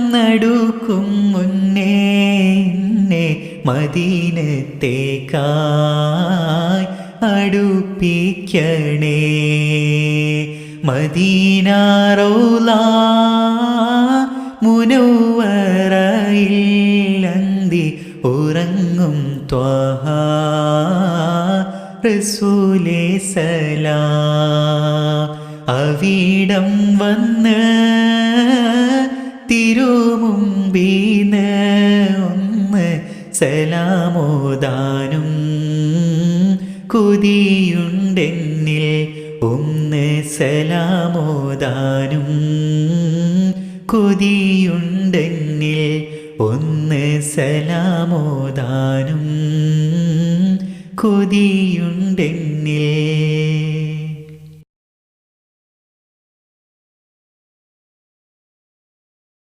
നടുക്കും മുന്നേ എന്നെ മദീനത്തേക്കായി അടുപ്പിക്കണേ. മദീനാറോല മുനവറയിൽ അന്തി ഉറങ്ങും ത്വഹ റസൂലേ സലാ. അവിടം വന്ന് തിരുമുമ്പീന്ന് ഒന്ന് സലാമോദാനും. കുതിയുണ്ടെന്നിൽ ഒന്ന് സലാമോദാനും. കുതിയുണ്ടെന്നിൽ ഒന്ന് സലാമോദാനും. കൊതിയുണ്ടെന്നിൽ